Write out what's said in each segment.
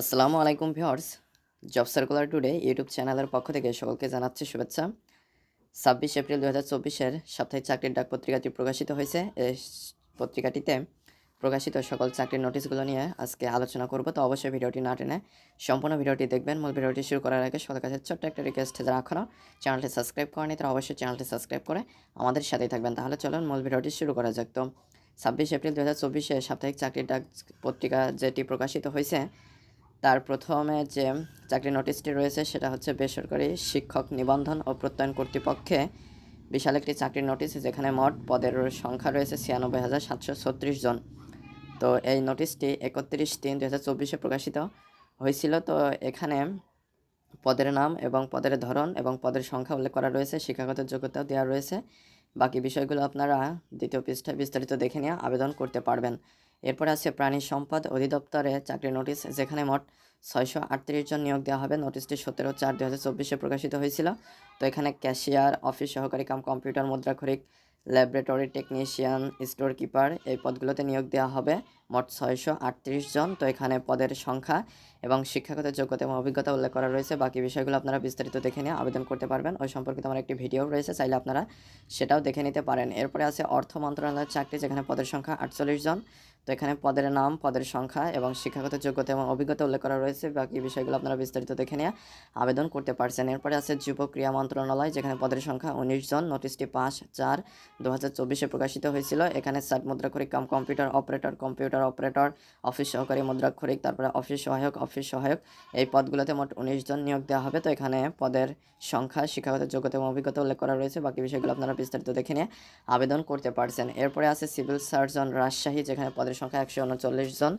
আসসালামু আলাইকুম viewers. Job circular today YouTube চ্যানেলের পক্ষ থেকে সকলকে জানাচ্ছি শুভেচ্ছা। ছাব্বিশ এপ্রিল দু হাজার চব্বিশের সাপ্তাহিক চাকরির ডাক পত্রিকাটি প্রকাশিত হয়েছে। এই পত্রিকাটিতে প্রকাশিত সকল চাকরির নোটিশগুলো নিয়ে আজকে আলোচনা করব, তো অবশ্যই ভিডিওটি না টেনে সম্পূর্ণ ভিডিওটি দেখবেন। মূল ভিডিওটি শুরু করার আগে সকলের কাছে ছোট্ট একটা রিকোয়েস্ট যারা এখনও চ্যানেলটি সাবস্ক্রাইব করেনি, তারা অবশ্যই চ্যানেলটি সাবস্ক্রাইব করে আমাদের সাথেই থাকবেন। তাহলে চলুন মূল ভিডিওটি শুরু করা যাক। তো ছাব্বিশ এপ্রিল দু হাজার চব্বিশে সাপ্তাহিক চাকরির ডাক পত্রিকা যেটি প্রকাশিত হয়েছে তার প্রথমে যে চাকরি নোটিশটি রয়েছে সেটা হচ্ছে বেসরকারি শিক্ষক নিবন্ধন ও প্রত্যয়ন কর্তৃপক্ষে বিশাল একটি চাকরির নোটিশ যেখানে মোট পদের সংখ্যা রয়েছে ছিয়ানব্বই হাজার সাতশো ছত্রিশ জন। তো এই নোটিশটি একত্রিশ তিন দু হাজার চব্বিশে প্রকাশিত হয়েছিল। তো এখানে পদের নাম এবং পদের ধরন এবং পদের সংখ্যা উল্লেখ করা রয়েছে। শিক্ষাগত যোগ্যতাও দেওয়া রয়েছে। বাকি বিষয়গুলো আপনারা দ্বিতীয় পৃষ্ঠায় বিস্তারিত দেখে নিয়ে আবেদন করতে পারবেন। এরপর আছে প্রাণী সম্পদ অধিদপ্তরে চাকরি নোটিশ, যেখানে মোট ছয়শো আটত্রিশ জন নিয়োগ দেওয়া হবে। নোটিশটি সতেরো চার দু হাজার চব্বিশে প্রকাশিত হয়েছিল। তো এখানে ক্যাশিয়ার, অফিস সহকারী কাম, কম্পিউটার, মুদ্রাক্ষরিক ল্যাবরেটরি টেকনিশিয়ান স্টোর কিপার এই পদগুলোতে নিয়োগ দেওয়া হবে মোট ছয়শো আটত্রিশ জন। তো এখানে পদের সংখ্যা এবং শিক্ষাগত যোগ্যতা এবং অভিজ্ঞতা উল্লেখ করা রয়েছে। বাকি বিষয়গুলো আপনারা বিস্তারিত দেখে নিয়ে আবেদন করতে পারবেন। ওই সম্পর্কিত আমার একটি ভিডিও রয়েছে, চাইলে আপনারা সেটাও দেখে নিতে পারেন। এরপরে আছে অর্থ মন্ত্রণালয়ের চাকরি, যেখানে পদের সংখ্যা আটচল্লিশ জন। তো এখানে পদের নাম, পদের সংখ্যা এবং শিক্ষাগত যোগ্যতা এবং অভিজ্ঞতা উল্লেখ করা রয়েছে। বাকি বিষয়গুলো আপনারা বিস্তারিত দেখে নিয়ে আবেদন করতে পারছেন। এরপরে আছে যুব ক্রিয়া মন্ত্রণালয়, যেখানে পদের সংখ্যা উনিশ জন। নোটিশটি পাঁচ চার দু হাজার চব্বিশে প্রকাশিত হয়েছিল। এখানে সাত মুদ্রাক্ষরিক cum computer operator computer operator, office সহকারী মুদ্রাক্ষরিক, তারপরে অফিস সহায়ক অফিস সহায়ক, এই পদগুলোতে মোট উনিশ জন নিয়োগ দেওয়া হবে। তো এখানে পদের সংখ্যা, শিক্ষাগত যোগ্যতা এবং অভিজ্ঞতা উল্লেখ করা রয়েছে। বাকি বিষয়গুলো আপনারা বিস্তারিত দেখে নিয়ে আবেদন করতে পারছেন। এরপরে আছে সিভিল সার্জন রাজশাহী, যেখানে পদের সংখ্যা একশো উনচল্লিশ জন।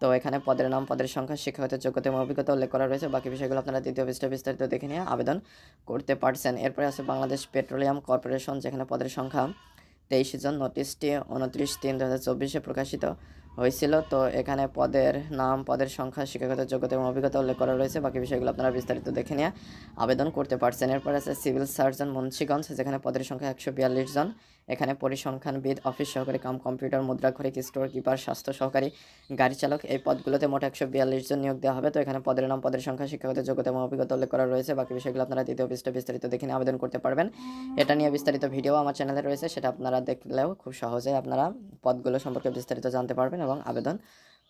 তো এখানে পদের নাম, পদের সংখ্যা, শিক্ষাগত যোগ্যতা এবং অভিজ্ঞতা উল্লেখ করা রয়েছে। বাকি বিষয়গুলো আপনারা দ্বিতীয় পৃষ্ঠা বিস্তারিত দেখে নিয়ে আবেদন করতে পারছেন। এরপরে আছে বাংলাদেশ পেট্রোলিয়াম কর্পোরেশন, যেখানে পদের সংখ্যা তেইশ জন। নোটিশটি উনত্রিশ তিন দু প্রকাশিত। হয়েছিল। তো এখানে পদের নাম, পদের সংখ্যা, শিক্ষাগত যোগ্যতা এবং অভিজ্ঞতা উল্লেখ করা রয়েছে। বাকি বিষয়গুলো আপনারা বিস্তারিত দেখে নিয়ে আবেদন করতে পারছেন। এরপর আছে সিভিল সার্জন মুন্সিগঞ্জ, যেখানে পদের সংখ্যা একশো বিয়াল্লিশ জন। এখানে পরিসংখ্যানবিদ, অফিস সহকারী, কাম কম্পিউটার, মুদ্রাক্ষরিক, স্টোর কিপার, স্বাস্থ্য সহকারী, গাড়ি চালক, এই পদগুলোতে মোট একশো বিয়াল্লিশ জন নিয়োগ দেওয়া হবে। তো এখানে পদের নাম, পদের সংখ্যা, শিক্ষাগত যোগ্যতা এবং অভিজ্ঞতা উল্লেখ করা রয়েছে। বাকি বিষয়গুলো আপনারা দ্বিতীয় পৃষ্ঠে বিস্তারিত দেখে নিয়ে আবেদন করতে পারবেন। এটা নিয়ে বিস্তারিত ভিডিও আমার চ্যানেলে রয়েছে, সেটা আপনারা দেখলেও খুব সহজে আপনারা পদগুলো সম্পর্কে বিস্তারিত জানতে পারবেন। এবং আবেদন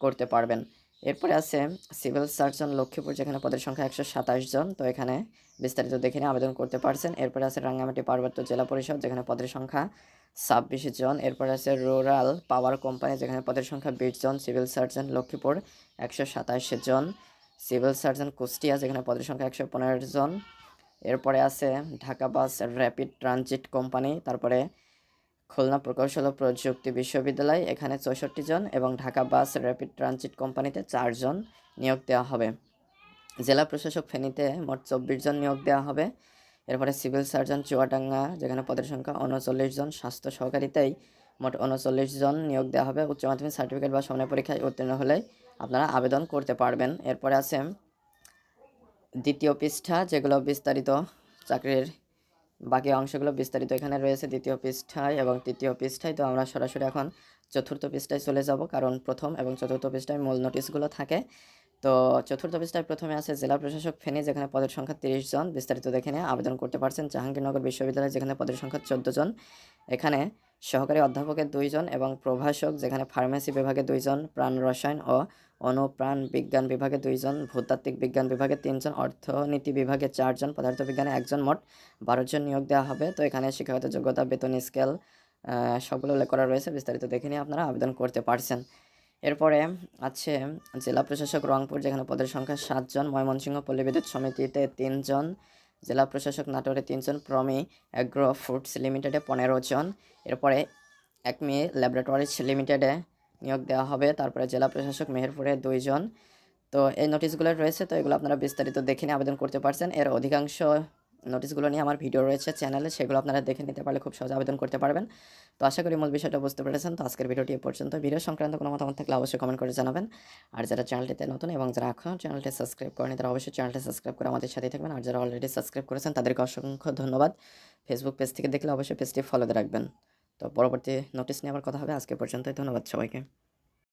করতে পারবেন। এরপরে আছে সিভিল সার্জন লক্ষ্মীপুর, যেখানে পদের সংখ্যা একশো সাতাশ জন। তো এখানে বিস্তারিত দেখে নিয়ে আবেদন করতে পারছেন। এরপরে আছে রাঙ্গামাটি, পার্বত্য জেলা পরিষদ, যেখানে পদের সংখ্যা ছাব্বিশ জন। এরপরে আছে রুরাল পাওয়ার কোম্পানি, যেখানে পদের সংখ্যা বিশ জন। সিভিল সার্জন লক্ষ্মীপুর, একশো সাতাশ জন। সিভিল সার্জন কুষ্টিয়া, যেখানে পদের সংখ্যা একশো পনেরো জন। এরপরে আছে Dhaka bus rapid transit company. তারপরে খুলনা প্রকৌশল ও প্রযুক্তি বিশ্ববিদ্যালয়, এখানে চৌষট্টি জন এবং ঢাকা বাস র্যাপিড ট্রানজিট কোম্পানিতে চারজন নিয়োগ দেওয়া হবে। জেলা প্রশাসক ফেনীতে মোট চব্বিশ জন নিয়োগ দেওয়া হবে। এরপরে সিভিল সার্জন চুয়াডাঙ্গা, যেখানে পদের সংখ্যা উনচল্লিশ জন, স্বাস্থ্য সহকারীতেই মোট উনচল্লিশ জন নিয়োগ দেওয়া হবে। উচ্চ মাধ্যমিক সার্টিফিকেট বা সামনে পরীক্ষায় উত্তীর্ণ হলে আপনারা আবেদন করতে পারবেন। এরপরে আছে দ্বিতীয় পৃষ্ঠা, যেগুলো বিস্তারিত চাকরির বাকি অংশগুলো বিস্তারিত এখানে রয়েছে, দ্বিতীয় পৃষ্ঠায় এবং তৃতীয় পৃষ্ঠায়। তো আমরা সরাসরি এখন চতুর্থ পৃষ্ঠায় চলে যাব, কারণ প্রথম এবং চতুর্থ পৃষ্ঠায় মূল নোটিশগুলো থাকে। তো চতুর্থ পৃষ্ঠায় প্রথমে আছে জেলা প্রশাসক ফেনী, যেখানে পদের সংখ্যা তিরিশ জন। বিস্তারিত দেখে নিয়ে আবেদন করতে পারছেন জাহাঙ্গীরনগর বিশ্ববিদ্যালয়, যেখানে পদের সংখ্যা চোদ্দ জন। এখানে সহকারী অধ্যাপকের দুইজন এবং প্রভাষক, যেখানে ফার্মেসি বিভাগে দুইজন প্রাণ রসায়ন ও অনুপ্রাণ বিজ্ঞান বিভাগে দুইজন, ভূতাত্ত্বিক বিজ্ঞান বিভাগে তিনজন, অর্থনীতি বিভাগে চারজন, পদার্থবিজ্ঞানে একজন, মোট বারো জন নিয়োগ দেওয়া হবে। তো এখানে শিক্ষাগত যোগ্যতা, বেতন, স্কেল সবগুলো উল্লেখ করা রয়েছে, বিস্তারিত দেখে নিয়ে আপনারা আবেদন করতে পারছেন। এরপরে আছে জেলা প্রশাসক রংপুর, যেখানে পদের সংখ্যা সাতজন, ময়মনসিংহ পল্লী বিদ্যুৎ সমিতিতে তিনজন, জেলা প্রশাসক নাটোরে তিনজন, প্রমি অ্যাগ্রো ফুডস লিমিটেডে পনেরো জন। এরপরে একমি ল্যাবরেটরিজ লিমিটেডে নিয়োগ দেওয়া হবে। তারপরে জেলা প্রশাসক মেহেরপুরে দুইজন। তো এই নোটিশগুলো রয়েছে, তো এগুলো আপনারা বিস্তারিত দেখে নিয়ে আবেদন করতে পারছেন। এর অধিকাংশ নোটিশগুলো নিয়ে আমার ভিডিও রয়েছে চ্যানেলে সেগুলো আপনারা দেখে নিতে পারলে খুব সহজে আবেদন করতে পারবেন। তো আশা করি মূল বিষয়টা বুঝতে পেরেছেন। তো আজকের ভিডিওটি এ পর্যন্ত। ভিডিও সংক্রান্ত কোনো মতামত থাকলে অবশ্যই কমেন্ট করে জানাবেন। আর যারা চ্যানেলটিতে নতুন এবং যারা এখন চ্যানেলটি সাবস্ক্রাইব করেন তারা অবশ্যই চ্যানেলটি সাবস্ক্রাইব করে আমাদের সাথেই থাকবেন। আর যারা অলরেডি সাবস্ক্রাইব করেছেন, তাদেরকে অসংখ্য ধন্যবাদ। ফেসবুক পেজ থেকে দেখলে অবশ্যই পেজটি ফলোতে রাখবেন। তো পরবর্তী নোটিস নিয়ে আবার কথা হবে। আজকে পর্যন্তই। ধন্যবাদ সবাইকে।